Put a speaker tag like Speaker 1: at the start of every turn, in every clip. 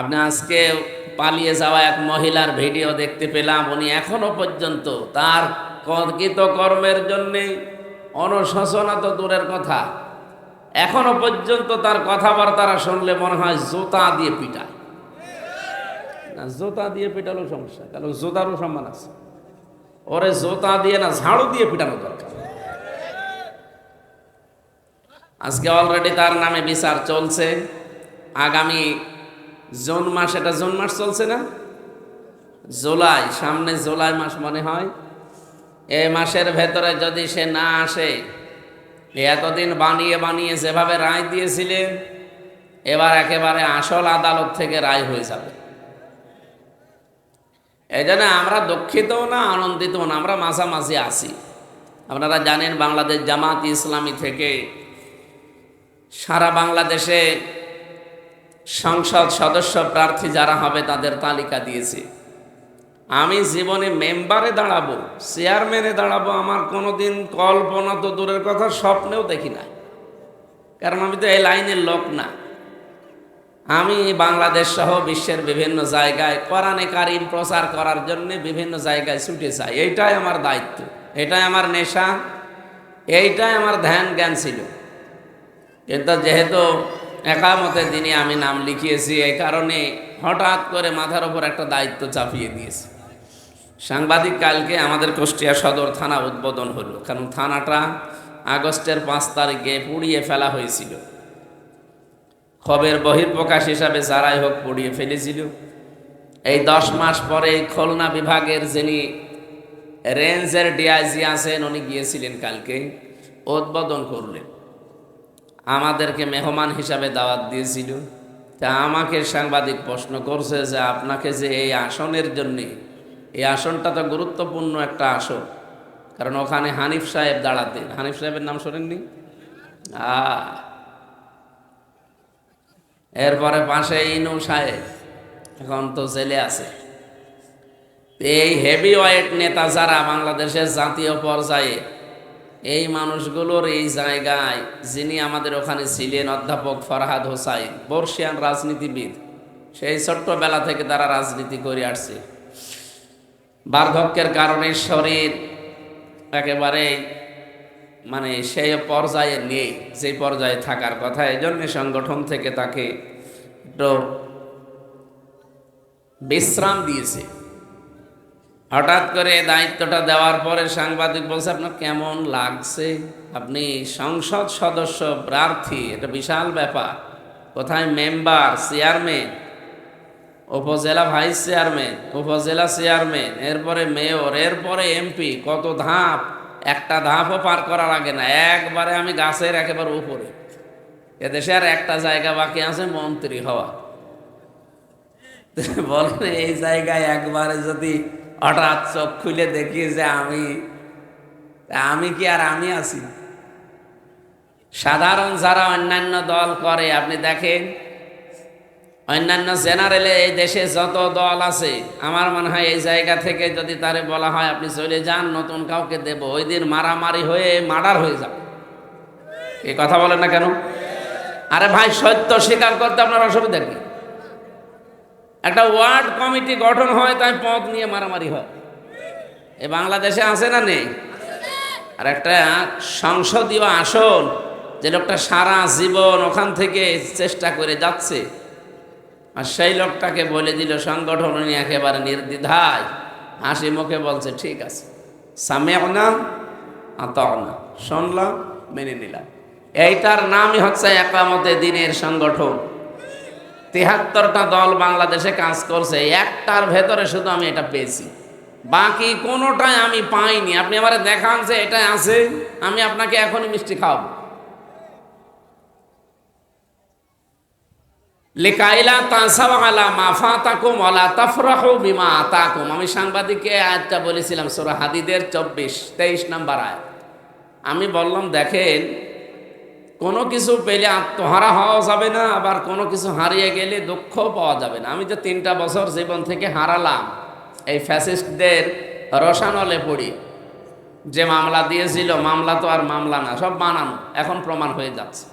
Speaker 1: আপনি আজকে পালিয়ে যাওয়া এক মহিলার ভিডিও দেখতে পেলাম, উনি এখনও পর্যন্ত তার কর্কিত কর্মের জন্যে অনুশোচনা তো দূরের কথা। এখনও পর্যন্ত তার কথাবার্তারা শুনলে মনে হয় জোতা দিয়ে পিটায়। না, জোতা দিয়ে পিটালো সমস্যা কারণ জোতারও সম্মান আছে। ওরে জোতা দিয়ে না, ঝাড়ু দিয়ে পিটানো দরকার। আজকে অলরেডি তার নামে বিচার চলছে। আগামী জুন মাস, এটা জুন মাস চলছে না? জুলাই, সামনে জুলাই মাস মনে হয়। এ মাসের ভেতরে যদি সে না আসে এতদিন বানিয়ে বানিয়ে যেভাবে রায় দিয়েছিলেন এবার একেবারে আসল আদালত থেকে রায় হয়ে যাবে। এই জন্য আমরা দুঃখিতও না, আনন্দিতও না, আমরা মাঝামাঝি আছি। আপনারা জানেন, বাংলাদেশ জামাত ইসলামী থেকে সারা বাংলাদেশে সংসদ সদস্য প্রার্থী যারা হবে তাদের তালিকা দিয়েছে। আমি জীবনে মেম্বারে দাঁড়াবো, চেয়ারম্যানে দাঁড়াবো, আমার কোনোদিন কল্পনা তো দূরের কথা, স্বপ্নেও দেখি না। কারণ আমি তো এই লাইনের লোক না। আমি বাংলাদেশ সহ বিশ্বের বিভিন্ন জায়গায় কোরআনে কারিম প্রচার করার জন্য বিভিন্ন জায়গায় ছুটে যাই। এইটাই আমার দায়িত্ব এটাই আমার নেশা, এইটাই আমার ধ্যান জ্ঞান ছিল। কিন্তু যেহেতু একামতে দিনে আমি নাম লিখিয়েছি, এই কারণে হঠাৎ করে মাথার ওপর একটা দায়িত্ব চাপিয়ে দিয়েছে। সাংবাদিক কালকে আমাদের কুষ্টিয়া সদর থানা উদ্বোধন হলো, কারণ থানাটা আগস্টের পাঁচ তারিখে পুড়িয়ে ফেলা হয়েছিল। খবের বহির্প্রকাশ হিসাবে যারাই হোক পুড়িয়ে ফেলেছিল। এই দশ মাস পরে খুলনা বিভাগের যিনি রেঞ্জের ডিআইজি আছেন, উনি গিয়েছিলেন কালকে, উদ্বোধন করলেন। আমাদেরকে মেহমান হিসাবে দাওয়াত দিয়েছিল। তা আমাকে সাংবাদিক প্রশ্ন করছে যে আপনাকে যে এই আসনের জন্যে, এই আসনটা তো গুরুত্বপূর্ণ একটা আসন। কারণ ওখানে হানিফ সাহেব দাঁড়াতেন। হানিফ সাহেবের নাম শোনেননি? এরপরে পাশে ইনু সাহেব। এখন তো জেলে আছে। এই হেভি ওয়েট নেতা যারা বাংলাদেশের জাতীয় পর্যায়ে এই মানুষগুলোর এই জায়গায় যিনি আমাদের ওখানে ছিলেন অধ্যাপক ফরহাদ হোসাইন, বর্ষিয়ান রাজনীতিবিদ, সেই ছোট্টবেলা থেকে তারা রাজনীতি করে আসছে। বার্ধক্যের কারণে শরীর একেবারে মানে সেই পর্যায়ে নেই, যে পর্যায়ে থাকার কথা। এই জন্য সংগঠন থেকে তাকে একটু বিশ্রাম দিয়েছে। হঠাৎ করে দায়িত্বটা দেওয়ার পরে সাংবাদিক বলছে, আপনার কেমন লাগছে? আপনি সংসদ সদস্য, প্রার্থী, এটা বিশাল ব্যাপার। কোথায় মেম্বার, চেয়ারম্যান? উপজেলা ভাইস চেয়ারম্যান, উপজেলা চেয়ারম্যান, এরপরে মেয়র, এরপরে এমপি, কত ধাপ? একটা ধাপও পার করার আগে না, একবারে আমি গাছের একেবারে উপরে। এদেশে আর একটা জায়গা বাকি আছে, মন্ত্রী হওয়া। বলেন, এই জায়গায় একবারে যদি হঠাৎ চোখ খুলে দেখি যে আমি আমি কি আর আমি আছি? সাধারণ যারা অন্যান্য দল করে, আপনি দেখেন, অন্যান্য জেনারেলে এই দেশে যত দল আছে, আমার মনে হয় এই জায়গা থেকে যদি তারে বলা হয় আপনি চলে যান, নতুন কাউকে দেব, ওই দিন মারামারি হয়ে মার্ডার হয়ে যাবে। এই কথা বলেন না কেন? আরে ভাই, সত্য স্বীকার করতে আপনার অসুবিধা কি? একটা ওয়ার্ড কমিটি গঠন হয়, তাই পদ নিয়ে মারামারি হয়। এ বাংলাদেশে আছে না নেই? আর একটা সংসদীয় আসন, যে লোকটা সারা জীবন ওখান থেকে চেষ্টা করে যাচ্ছে, আর সেই লোকটাকে বলে দিল, সংগঠন উনি একেবারে নির্দ্বিধায়। হাসি মুখে বলছে, ঠিক আছে। সামেও না আতাও না শুনলাম, মেনে নিলাম। এইটার নামই হচ্ছে একামতে দিনের সংগঠন। তেহাত্তরটা দল বাংলাদেশে কাজ করছে, একটার ভেতরে শুধু আমি এটা পেয়েছি। বাকি কোনোটাই আমি পাইনি। আপনি আমার দেখান যে এটা আছে, আমি আপনাকে এখনই মিষ্টি খাওয়াবো। লেকাইলা তাসাওয়ালা মাফা তাকুম ওয়ালা তাফরাহু বিমা আতাকুম। আমি সাংবাদিককে আয়াতটা বলেছিলাম, সূরা হাদিদের চব্বিশ, তেইশ নাম্বার আয়াত। আমি বললাম, দেখেন কোনো কিছু পেলে আত্মহারা হওয়া যাবে না, আবার কোনো কিছু হারিয়ে গেলে দুঃখ পাওয়া যাবে না। আমি যে তিনটা বছর জীবন থেকে হারালাম, এই ফ্যাসিস্টদের রসানলে পড়ি। যে মামলা দিয়েছিল, মামলা তো আর মামলা না, সব বানানো, এখন প্রমাণ হয়ে যাচ্ছে।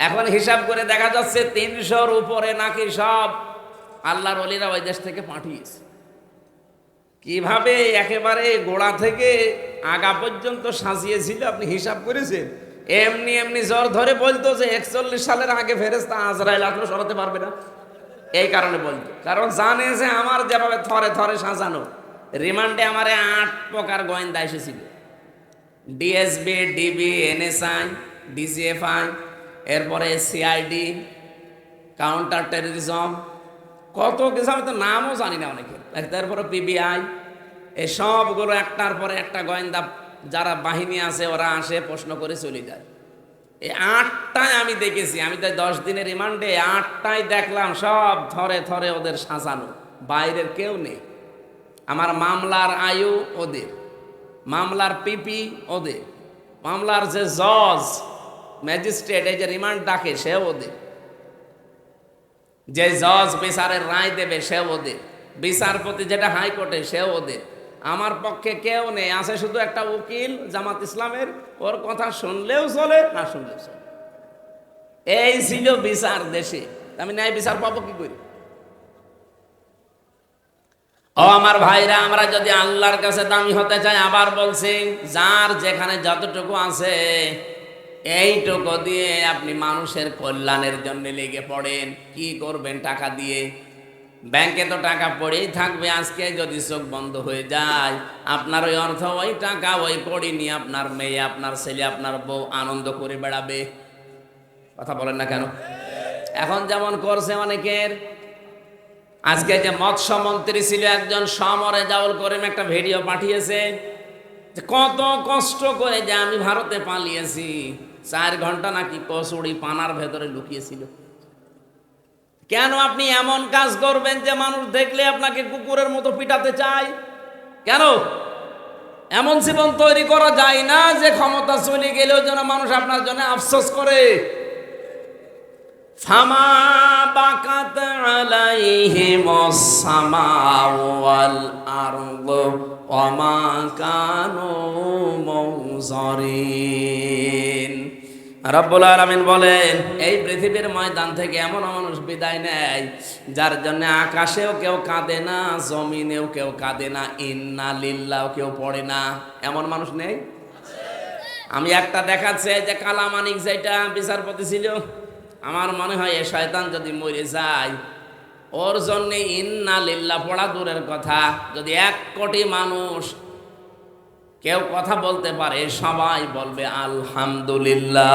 Speaker 1: এখন হিসাব করে দেখা যাচ্ছে তিনশোর উপরে নাকি সব আল্লাহর অলিরা ওই দেশ থেকে পাঠিয়েছে। কীভাবে একেবারে গোড়া থেকে আগা পর্যন্ত সাজিয়েছিল, আপনি হিসাব করেছেন? এমনি এমনি জ্বর ধরে বলতো যে একচল্লিশ সালের আগে ফেরেস্তা আজরাইল আসলে সরাতে পারবে না। এই কারণে বলতো। কারণ জানে যে আমার যেভাবে থরে থরে সাজানো, রিমান্ডে আমারে আট প্রকার গোয়েন্দা এসেছিল। ডিএসবি, ডিবি, এনএসআই ডিজিএফআই এরপরে সিআইডি, কাউন্টার টেরোরিজম, কত কিছু আমি তো নামও জানি না অনেকে। তারপরে পিবিআই এই সবগুলো একটার পরে একটা গোয়েন্দা যারা বাহিনী আছে, ওরা আসে, প্রশ্ন করে চলে যায়। এই আটটায় আমি দেখেছি, আমি তো দশ দিনের রিমান্ডে আটটায় দেখলাম, সব থরে থরে ওদের সাজানো, বাইরের কেউ নেই। আমার মামলার আয়ু ওদের, মামলার পিপি ওদের, মামলার যে জজ, ম্যাজিস্ট্রেট, এই যে রিমান্ড ডাকে সে ওদের। যে জজ বিচারের রায় দেবে সে ওদের। বিচারপতি যেটা হাইকোর্টে সে ওদের। আমার পক্ষে কেউ নেই। আছে শুধু একটা উকিল জামাত ইসলামের। ওর কথা শুনলেও চলে, না শুনলেও চলে। এই ছিল বিচার দেশে। আমি ন্যায় বিচার পাবো কি করি? ও আমার ভাইরা, আমরা যদি আল্লাহর কাছে দামি হতে চাই, আবার বলছি, যার যেখানে যতটুকু আছে, এইটুকু দিয়ে আপনি মানুষের কল্যাণের জন্য লেগে পড়েন। কি করবেন টাকা দিয়ে? ব্যাংকে তো টাকা পড়েই থাকবে, আজকে যদি চোখ বন্ধ হয়ে যায়, আপনার ওই অর্থ ওই টাকা ওই পড়ি নিয়ে আপনার মেয়ে, আপনার ছেলে, আপনার বউ আনন্দ করে বেড়াবে। কথা বলেন না কেন? এখন যেমন করছে অনেকের, আজকে যে মৎস্য মন্ত্রী ছিল, একজন সমরে জাউল করিম একটা ভিডিও পাঠিয়েছে, যে কত কষ্ট করে যে আমি ভারতে পালিয়েছি, চার ঘণ্টা নাকি কচুড়ি পানার ভেতরে লুকিয়েছিল। কেন আপনি এমন কাজ করবেন যে মানুষ দেখলে আপনাকে কুকুরের মতো পিটাতে চায়? কেন? এমন জীবন তৈরি করা যায় না যে ক্ষমতা চলে গেলেও যেন মানুষ আপনার জন্য আফসোস করে। ফামা সামাওয়াল রব্বুল আলামিন বলেন, এই পৃথিবীর ময়দান থেকে এমন মানুষ বিদায় নেয়, যার জন্য আকাশেও কেউ কাঁদে না, জমিনেও কেউ কাঁদে না, ইন্না লিল্লাও কেউ পড়ে না। এমন মানুষ নেই? আমি একটা দেখাচ্ছে যে কালামানিক যেটা বিচারপতি ছিল, আমার মনে হয় এ শয়তান যদি মরে যায়, ওর জন্যে ইন্না লিল্লা পড়া দূরের কথা। যদি এক কোটি মানুষ কেউ কথা বলতে পারে, সবাই বলবে, আলহামদুলিল্লাহ।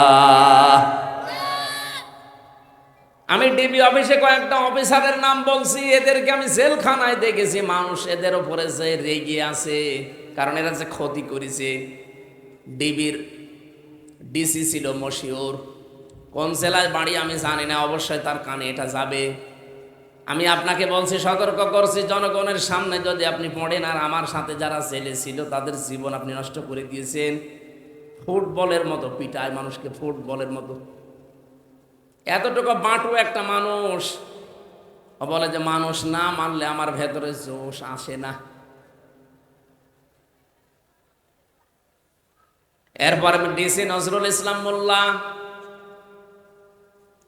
Speaker 1: আমি ডিবি অফিসে কয়েকটা অফিসারের নাম বলছি, এদেরকে আমি জেলখানায় দেখেছি। মানুষ এদের উপরে যে রেগে আছে, কারণ এরা যে ক্ষতি করেছে। ডিবির ডিসি ছিল মশিউর। কোন জেলায় বাড়ি আমি জানি না, অবশ্যই তার কানে এটা যাবে। আমি আপনাকে বলছি, সতর্ক করছি, জনগণের সামনে যদি আপনি পড়েন, আর আমার সাথে যারা ছেলে ছিল, তাদের জীবন আপনি নষ্ট করে দিয়েছেন। ফুটবলের মতো পিটায় মানুষকে, ফুটবলের মতো। এতটুকু বাঁটু একটা মানুষ। বলে যে, মানুষ না মানলে আমার ভেতরে জোশ আসে না। এরপর ডিসি নজরুল ইসলাম মোল্লা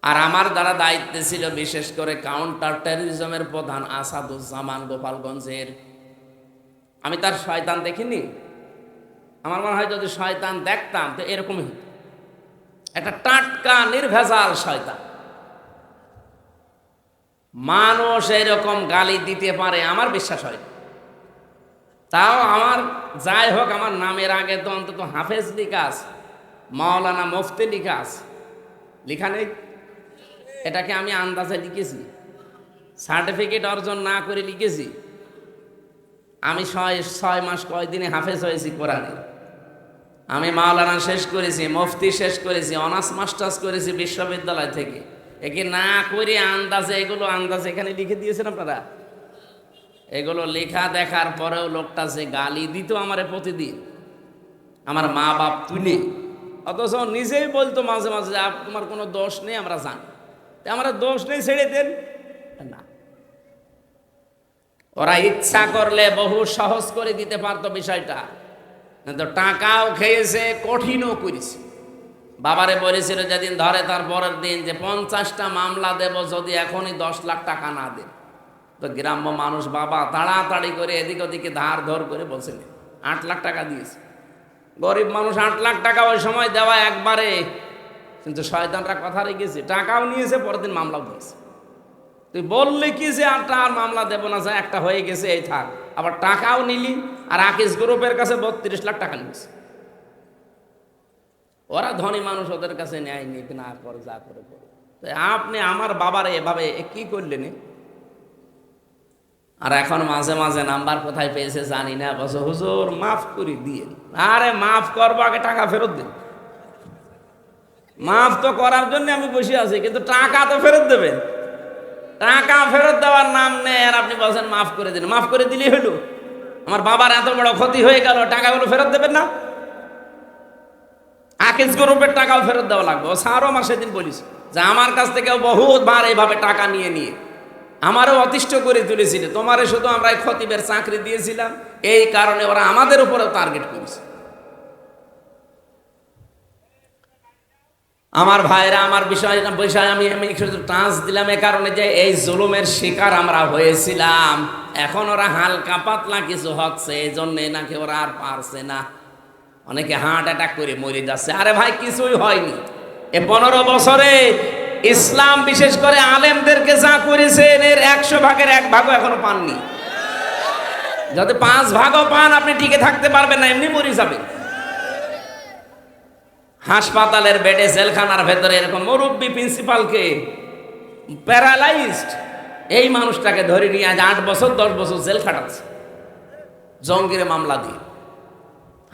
Speaker 1: আর আমার দ্বারা দায়িত্বে ছিল বিশেষ করে কাউন্টার টেরোরিজমের প্রধান আসাদুজ্জামান গোপালগঞ্জের। আমি তার শয়তান দেখিনি। আমার মনে হয় যদি শয়তান দেখতাম, তো এরকমই হতো। একটা টাটকা, নির্ভেজাল শয়তান। মানুষ এরকম গালি দিতে পারে, আমার বিশ্বাস হয় তাও আমার, যাই হোক, আমার নামের আগে তো অন্তত হাফেজ লিখা আছে, মাওলানা মুফতি লিখা আছে। লিখা নেই। এটাকে আমি আন্দাজে লিখেছি। সার্টিফিকেট অর্জন না করে লিখেছি। আমি ছয় ছয় মাস কয়দিনে হাফেজ হয়েছি কোরআনে। আমি মাওলানা শেষ করেছি, মুফতি শেষ করেছি, অনার্স মাস্টার্স করেছি বিশ্ববিদ্যালয় থেকে। একে না করে আন্দাজে এগুলো আন্দাজে এখানে লিখে দিয়েছেন আপনারা? এগুলো লেখা দেখার পরেও লোকটা যে গালি দিত আমারে প্রতিদিন, আমার মা বাপ তুলে, অথচ নিজেই বলতো মাঝে মাঝে তোমার কোনো দোষ নেই, আমরা জানি। আমরা দোষ নেই, ছেড়ে দেন। না। ওরা ইচ্ছা করলে বহু সহজ করে দিতে পারতো বিষয়টা। কিন্তু টাকাও খেয়েছে, কঠিনও করেছে। বাবারে বলেছিল যেদিন ধরে তার পরের দিন যে পঞ্চাশটা মামলা দেব, যদি এখনই দশ লাখ টাকা না দেন তো গ্রাম্য মানুষ বাবা তাড়াতাড়ি করে এদিক ওদিকে ধার ধর করে বসে নে। আট লাখ টাকা দিয়েছে। গরিব মানুষ আট লাখ টাকা ওই সময় দেওয়া একবারে কিন্তু শয়তানরা কথা রেখেছে, টাকাও নিয়েছে, পরের দিন মামলাও দিয়েছে। তুই বললি কি যে আটটা আর মামলা দেবো না, যা একটা হয়ে গেছে, এই থাক। আবার টাকাও নিলি, আর আকিস গ্রুপের কাছে বত্রিশ লাখ টাকা নিয়েছে। ওরা ধনী মানুষ ওদের কাছে নেয় নিক না করে, যা করে করে আপনি আমার বাবারে এভাবে কি করলেন আর এখন মাঝে মাঝে নাম্বার কোথায় পেয়েছে জানি না, বস হুজুর মাফ করে দিয়ে আরে মাফ করব, আগে টাকা ফেরত দিন। মাফ তো করার জন্য আমি বসে আছি, কিন্তু টাকা তো ফেরত দেবেন। টাকা ফেরত দেওয়ার নাম নেই, আর আপনি বলছেন মাফ করে দিন। মাফ করে দিলেই হলো। আমার বাবার এত বড় ক্ষতি হয়ে গেল, টাকাগুলো ফেরত দেবেন না? আকিজ গ্রুপের টাকাও ফেরত দেওয়া লাগবে। স্যারও আমার সেদিন বলিস যে, আমার কাছ থেকে বহুতবার এইভাবে টাকা নিয়ে নিয়ে, আমারও অতিষ্ঠ করে তুলেছিল। তোমারে শুধু আমরা এই চাকরি দিয়েছিলাম, এই কারণে ওরা আমাদের উপরেও টার্গেট করেছে। আমার ভাইরা, আমার বিষয় বিষয় আমি আমি একটু টাচ দিলাম এ কারণে যে এই জুলুমের শিকার আমরা হয়েছিলাম। এখন ওরা হালকা পাতলা কিছু হচ্ছে, এই জন্যে নাকি ওরা আর পারছে না। অনেকে হার্ট অ্যাটাক করে মরে যাচ্ছে। আরে ভাই, কিছুই হয়নি। এ পনেরো বছরে ইসলাম বিশেষ করে আলেমদেরকে যা করেছেন, এর একশো ভাগের এক ভাগও এখনও পাননি। যাতে পাঁচ ভাগও পান, আপনি টিকে থাকতে পারবেন না, এমনি মরে যাবেন। হাসপাতালের বেডে জেলখানার ভেতরে এরকম মুরব্বী প্রিন্সিপালকে প্যারালাইজড এই মানুষটাকে ধরে নিয়ে আজ আট বছর, দশ বছর জেল খাটাচ্ছে জঙ্গিরে মামলা দিয়ে।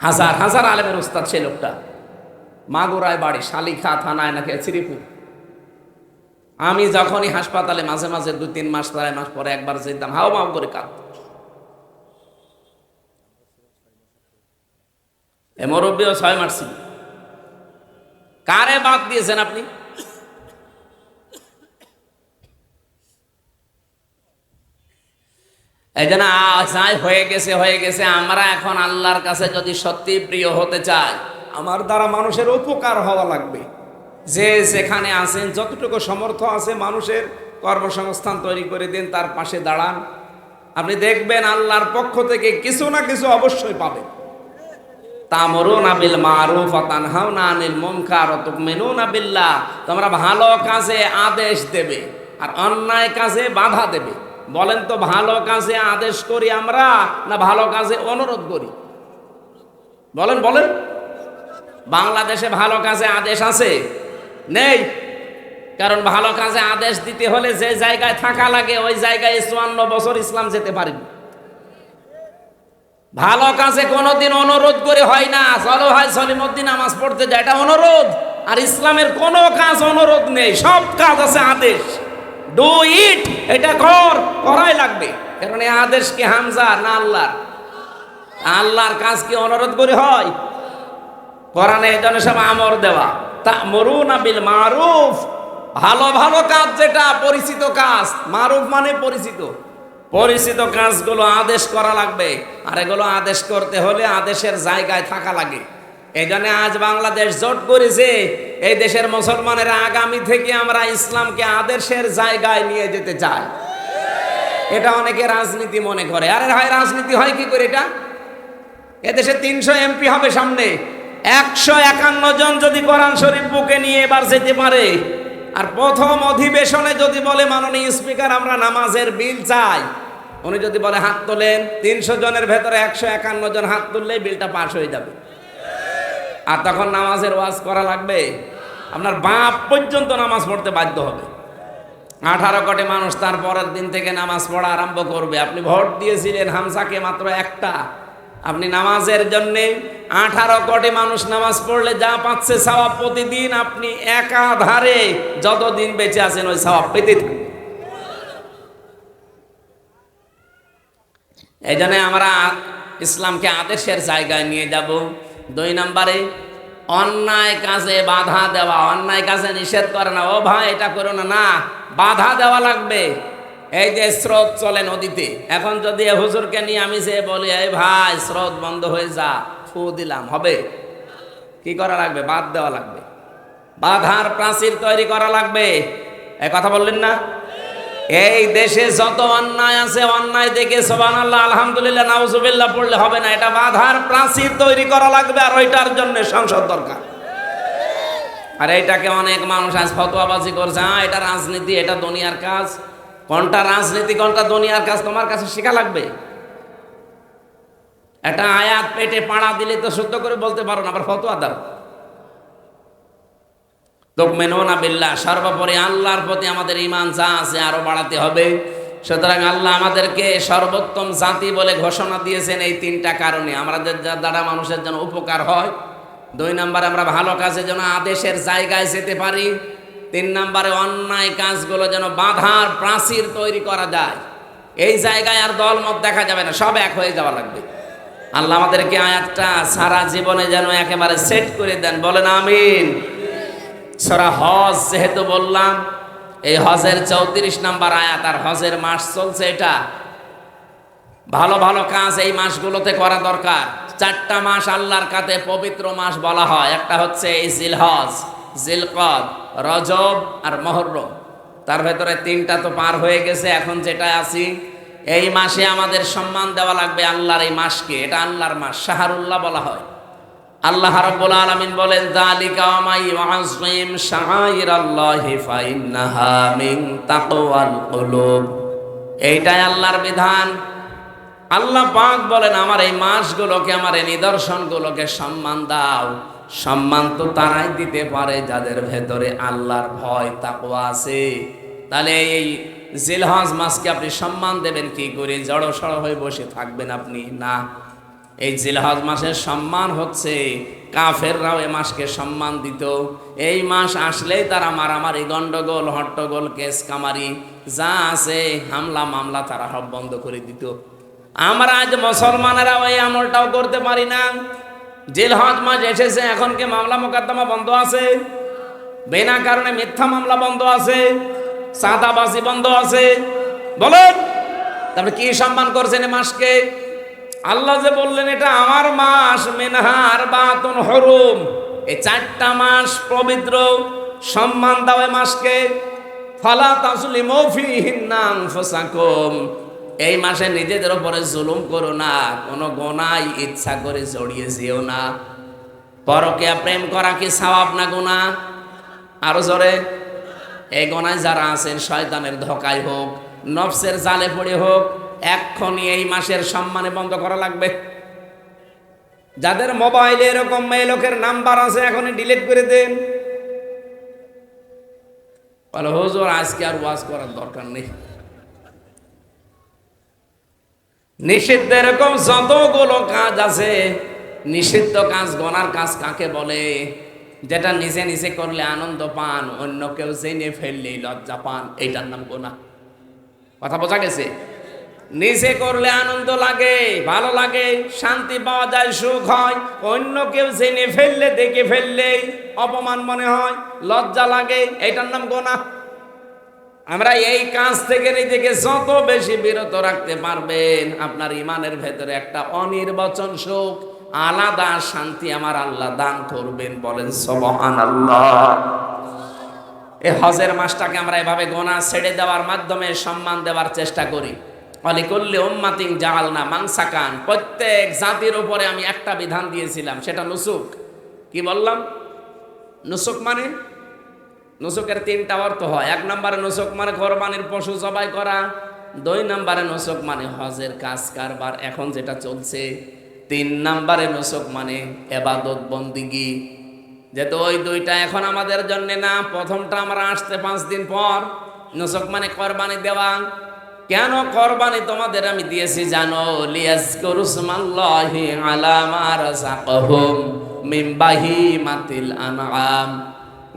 Speaker 1: হাজার হাজার আলেমের উস্তাদ সে লোকটা। মাগুরায় বাড়ি, শালিখা থানায় নাকি শ্রীপুর। আমি যখনই হাসপাতালে মাঝে মাঝে দু তিন মাস আড়াই মাস পরে একবার যেতাম, হাও মাও করে কাঁদ। এ মুরব্বীও ছয় মাস ছিল। কারে বাদ দিয়েছেন আপনি? এই জন্য আশায় হয়ে গেছে হয়ে গেছে আমরা এখন আল্লাহর কাছে যদি সত্যি প্রিয় হতে চাই আমার দ্বারা মানুষের উপকার হওয়া লাগবে। যে যেখানে আছেন যতটুকু সমর্থ আছে মানুষের কর্মসংস্থান তৈরি করে দিন তার পাশে দাঁড়ান। আপনি দেখবেন আল্লাহর পক্ষ থেকে কিছু না কিছু অবশ্যই পাবেন। তামরুন আবিল মারুফ তানহাউনা আনিল মুনকার ওয়া তুমিনুনা বিল্লাহ। তোমরা ভালো কাজে আদেশ দেবে আর অন্যায় কাজে বাধা দেবে। বলেন তো, ভালো কাজে আদেশ করি আমরা না ভালো কাজে অনুরোধ করি? বলেন বলেন। বাংলাদেশে ভালো কাজে আদেশ আছে? নেই। কারণ ভালো কাজে আদেশ দিতে হলে যে জায়গায় থাকা লাগে, ওই জায়গায় চুয়ান্ন বছর ইসলাম যেতে পারেনি। ভালো কাজে কোনোদিন অনুরোধ করে হয় না। চলো ভাই সলিমুদ্দিন নামাজ পড়তে যায়, এটা অনুরোধ। আর ইসলামের কোনো কাজ অনুরোধ নেই, সব কাজ আছে আদেশ। ডু ইট এটা কর, করাই লাগবে। কারণ এই আদেশ কি হামজার না আল্লাহর? আল্লাহর কাজ কি অনুরোধ করে হয়? কোরআনে এই জন্য সব আমর দেওয়া। তা মরুন বিল মারুফ। ভালো ভালো কাজ যেটা, পরিচিত কাজ। মারুফ মানে পরিচিত। পরিচিত কাজগুলো আদেশ করা লাগবে। আর এগুলো আদেশ করতে হলে আদেশের জায়গায় থাকা লাগে। এই জন্য আজ বাংলাদেশ জোট করেছে, এই দেশের মুসলমানের আগামী থেকে আমরা ইসলামকে আদেশের জায়গায় নিয়ে যেতে চাই। এটা অনেকে রাজনীতি মনে করে। আরে হয় রাজনীতি হয় কি করে এটা? এদেশে তিনশো এমপি হবে সামনে। একশো একান্ন জন যদি কোরআন শরীফ বুকে নিয়ে এবার যেতে পারে, আর প্রথম অধিবেশনে যদি বলে মাননীয় স্পিকার, আমরা নামাজের বিল চাই। উনি যদি বলে হাত তোলেন, তিনশো জনের ভেতরে একশো একান্ন জন হাত তুললেই বিলটা পাশ হয়ে যাবে। আর তখন নামাজের ওয়াজ করা লাগবে? আপনার বাপ পর্যন্ত নামাজ পড়তে বাধ্য হবে। আঠারো কোটি মানুষ তার পরের দিন থেকে নামাজ পড়া আরম্ভ করবে। আপনি ভোট দিয়েছিলেন হামসাকে মাত্র একটা। আপনি নামাজের জন্য আঠারো কোটি মানুষ নামাজ পড়লে যা পাচ্ছে সওয়াব প্রতিদিন আপনি একাধারে যতদিন বেঁচে আছেন ওই সওয়াব পেতে থাকবেন এই জন্য আমরা ইসলামকে আদেশের জায়গায় নিয়ে যাব। দুই নম্বরে, অন্যায় কাজে বাধা দেওয়া। অন্যায় কাজে নিষেধ করে না। ও ভাই, এটা করো না না, বাধা দেওয়া লাগবে। এই যে স্রোত চলে নদীতে। এখন যদি হুজুরকে নিয়ে আমি যে বলি, এই ভাই, স্রোত বন্ধ হয়ে যা, ফু দিলাম, হবে? কি করা লাগবে? বাদ দেওয়া লাগবে। বাধার প্রাচীর তৈরি করা লাগবে। এ কথা বললেন না? এই দেশে যত অন্যায় আছে, অন্যায় দেখে সোবান আল্লাহ আলহামদুলিল্লাহ, নাউজুবিল্লাহ পড়লে হবে না। এটা বাধার প্রাচীর তৈরি করা লাগবে আর ওইটার জন্য সংসদ দরকার। আর এইটাকে অনেক মানুষ আজ ফতোয়াবাজি করছে হ্যাঁ এটা রাজনীতি, এটা দুনিয়ার কাজ। কোনটা রাজনীতি, কোনটা দুনিয়ার কাজ, তোমার কাছে শেখা লাগবে? এটা আয়াত পেটে পাড়া দিলে তো শুদ্ধ করে বলতে পারো না, আবার ফতোয়া দাও। তোকমেনা বিল্লাহ, সর্বোপরি আল্লাহর প্রতি আমাদের ইমান যা আছে আরও বাড়াতে হবে। সুতরাং আল্লাহ আমাদেরকে সর্বোত্তম জাতি বলে ঘোষণা দিয়েছেন এই তিনটা কারণে। আমাদের দ্বারা মানুষের যেন উপকার হয়, দুই নম্বরে আমরা ভালো কাজে যেন আদেশের জায়গায় যেতে পারি, তিন নম্বরে অন্যায় কাজগুলো যেন বাধার প্রাচীর তৈরি করা যায়। এই জায়গায় আর দলমত দেখা যাবে না, সব এক হয়ে যাওয়া লাগবে। আল্লাহ আমাদেরকে আয়াতটা সারা জীবনে যেন একেবারে সেট করে দেন, বলেন আমিন। সরা হজ যেহেতু বললাম, এই হজের চৌত্রিশ নাম্বার আয়াত আর হজের মাস চলছে এটা। ভালো ভালো কাজ এই মাসগুলোতে করা দরকার। চারটা মাস আল্লাহর কাছে পবিত্র মাস বলা হয়। একটা হচ্ছে এই জিলহজ, জিলকদ, রজব আর মহরম। তার ভেতরে তিনটা তো পার হয়ে গেছে, এখন যেটা আছি, এই মাসে আমাদের সম্মান দেওয়া লাগবে আল্লাহর এই মাসকে। এটা আল্লাহর মাস, শাহরুল্লাহ বলা হয়। আল্লাহ রাব্বুল আলামিন বলেন, যালিকা মা ইউআযিম শাআইরাল্লাহি ফাইন্নাহা মিন তাকওয়াল কুলুব। এইটাই আল্লাহর বিধান। আল্লাহ পাক বলেন, আমার এই মাসগুলোকে, আমার এই নিদর্শনগুলোকে সম্মান দাও। সম্মান তো তারাই দিতে পারে যাদের ভেতরে আল্লাহর ভয়, তাকওয়া আছে। তাহলে এই জিলহজ মাসকে আপনি সম্মান দেবেন কি করে? জড়ো সড়ো হয়ে বসে থাকবেন আপনি? না। এই জিলহজ মাসের সম্মান হচ্ছে, কাফেররাও এ মাসকে সম্মান দিত। এই মাস আসলেই তারা মারামারি, গন্ডগোল, হট্টগোল, কেস কামারি, যা আছে, হামলা, মামলা তারা সব বন্ধ করে দিত। আমরা আজ মুসলমানেরা ওই আমলটাও করতে পারি না। জিলহজ মাস এসেছে, এখন কি মামলা মোকদ্দমা বন্ধ আছে? বিনা কারণে মিথ্যা মামলা বন্ধ আছে সাদাবাজি বন্ধ আছে। বলেন, তারপরে কি সম্মান করছেন এই মাসকে? আল্লাহ যে বললেন, এটা আমার মাস, মেনহার বাতুন হরুম। এই চারটা মাস পবিত্র সম্মান দাও এই মাসকে। ফালা তাসুলি মৌফিহিন নাম ফসাকুম এই মাসে নিজেদের উপরে জুলুম করো না, কোনো গোনাই ইচ্ছা করে জড়িয়ে যেও না। পরকিয়া প্রেম করা কি সওয়াব না গোনা আরও জোরে। এই গোনায় যারা আছেন, শয়তানের ধোকায় হোক, নফসের জালে পড়ে হোক এক্ষণি এই মাসের সম্মানে বন্ধ করা লাগবে। যাদের মোবাইলে এরকম মেয়ে লোকের নাম্বার আছে, এখনই ডিলিট করে দেন। বলে, হুজুর, আজকে আর ওয়াজ করার দরকার নেই। নিষিদ্ধ এরকম যতগুলো কাজ আছে, নিষিদ্ধ কাজ, গনার কাজ কাকে বলে? যেটা নিজে নিজে করলে আনন্দ পান, অন্য কেউ জেনে ফেললেই লজ্জা পান, এইটার নাম গোনা। কথা বোঝা গেছে? নিজে করলে আনন্দ লাগে, ভালো লাগে, শান্তি পাওয়া যায়, সুখ হয়। অন্য কেউ জেনে ফেললে, দেখে ফেললেই অপমান মনে হয়, লজ্জা লাগে এইটার নাম গোনা। আমরা এই কাজ থেকে নিজেকে যত বেশি বিরত রাখতে পারবেন, আপনার ইমানের ভেতরে একটা অনির্বচন সুখ, আলাদা শান্তি আমার আল্লাহ দান করবেন বলেন সবহান আল্লাহ এই হজের মাসটাকে আমরা এভাবে গোনা ছেড়ে দেওয়ার মাধ্যমে সম্মান দেওয়ার চেষ্টা করি। অলিকুল্লি উম্মাতিং জাহাল না মাংসাকান প্রত্যেক জাতির উপরে আমি একটা বিধান দিয়েছিলাম, সেটা নুসুক। কি বললাম? নুসুক মানে? নুসুকের তিনটা অর্থ হয়। এক নম্বরে নুসুক মানে কোরবানির পশু জবাই করা, দুই নম্বরে নুসুক মানে হজের কাজ কারবার, এখন যেটা চলছে। তিন নম্বরে নুসুক মানে এবাদত বন্দিগি। যেহেতু ওই দুইটা এখন আমাদের জন্য না, প্রথমটা আমরা আসতে পাঁচ দিন পর। নুসুক মানে কোরবানি দেওয়া কেন কোরবানি তোমাদের আমি দিয়েছি জানো? লিয়াজকুরুসমাল্লাহি আলা মা রাযাকাহুম মিন বাহিমাতিল আনআম।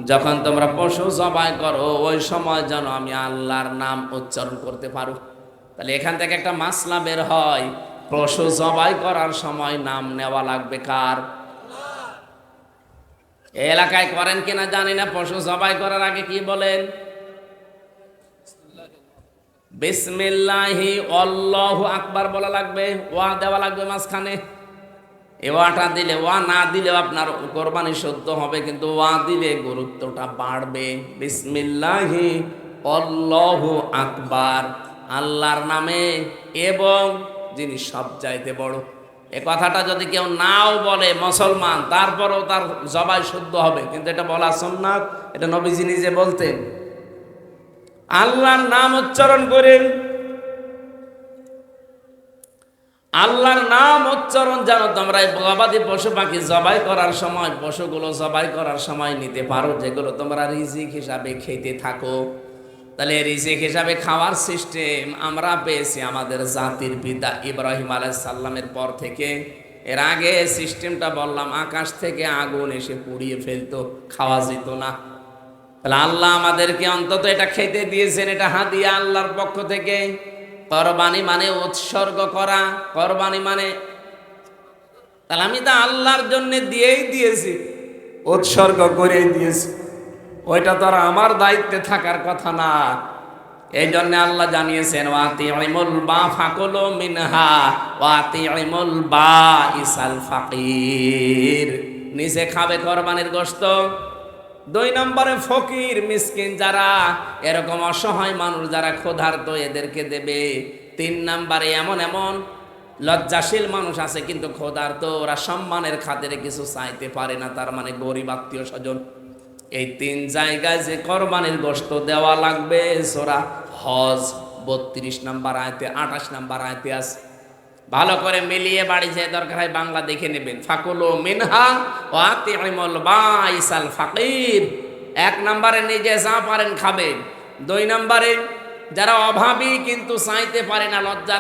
Speaker 1: যখন তোমরা পশু জবাই করো, ওই সময় যেন আমি আল্লাহর নাম উচ্চারণ করতে পারো। তাহলে এখান থেকে একটা মাসলা বের হয়। পশু জবাই করার সময় নাম নেওয়া লাগবে কার? এলাকায় করেন কিনা জানি না। পশু জবাই করার আগে কি বলেন? বিসমিল্লাহি অল্লাহু আকবার বলা লাগবে, ওয়া দেওয়া লাগবে মাঝখানে। এ ওয়াটা দিলে, ওয়া না দিলেও আপনার কোরবানি সত্য হবে, কিন্তু ওয়া দিলে গুরুত্বটা বাড়বে। বিসমিল্লাহি অল্লাহ আকবার। আল্লাহর নামে এবং যিনি সব চাইতে বড়। এ কথাটা যদি কেউ নাও বলে মুসলমান, তারপরও তার জবাই শুদ্ধ হবে, কিন্তু এটা বলা সোমনাথ এটা নবীজি নিজে বলতেন। আল্লাহর নাম উচ্চারণ করেন। আল্লাহর নাম উচ্চারণ জানো তোমরা এই গবাদি পশু পাখি জবাই করার সময়, পশুগুলো জবাই করার সময় নিতে পারো, যেগুলো তোমরা রিজিক হিসাবে খেতে থাকো। তাহলে রিজিক হিসাবে খাওয়ার সিস্টেম আমরা পেয়েছি আমাদের জাতির পিতা ইব্রাহিম আলাইসাল্লামের পর থেকে। এর আগে সিস্টেমটা বললাম, আকাশ থেকে আগুন এসে পুড়িয়ে ফেলতো, খাওয়া যেত না। তাহলে আল্লাহ আমাদেরকে অন্তত এটা খেতে দিয়েছেন, এটা হাদিয়া আল্লাহর পক্ষ থেকে। করবানি মানে উৎসর্গ করা, কোরবানি মানে তাহলে আমি তো আল্লাহর জন্য দিয়েই দিয়েছি, উৎসর্গ করেই দিয়েছি। ওইটা তো আর আমার দায়িত্বে থাকার কথা না। এই জন্য আল্লাহ জানিয়েছেন ওয়াতি ইমুল বা ফাকুলু মিনহা ওয়াতি ইমুল বা ইসাল ফাকির। নিচে খাবে কোরবানির গোশত। দুই নম্বরে ফকির, মিসকিন যারা, এরকম অসহায় মানুষ যারা ক্ষুধার্ত এদেরকে দেবে। তিন নম্বরে এমন এমন লজ্জাশীল মানুষ আছে কিন্তু ক্ষুধার্ত, ওরা সম্মানের খাতিরে কিছু চাইতে পারে না, তার মানে গরিব আত্মীয় স্বজন। এই তিন জায়গায় যে কোরবানির গোশত দেওয়া লাগবে, সোরা হজ বত্রিশ নাম্বার আয়তে, আঠাশ নাম্বার আয়তে আছে। ভালো করে মিলিয়ে বাড়ি যে দরকার হয় বাংলা দেখে নেবেন। ফাকুলো মিনহা ও আতিমল বাইসাল ফাকির। এক নম্বরে নিজে যা পারেন খাবেন। দুই নম্বরে যারা অভাবী কিন্তু সাইতে পারে না, লজ্জার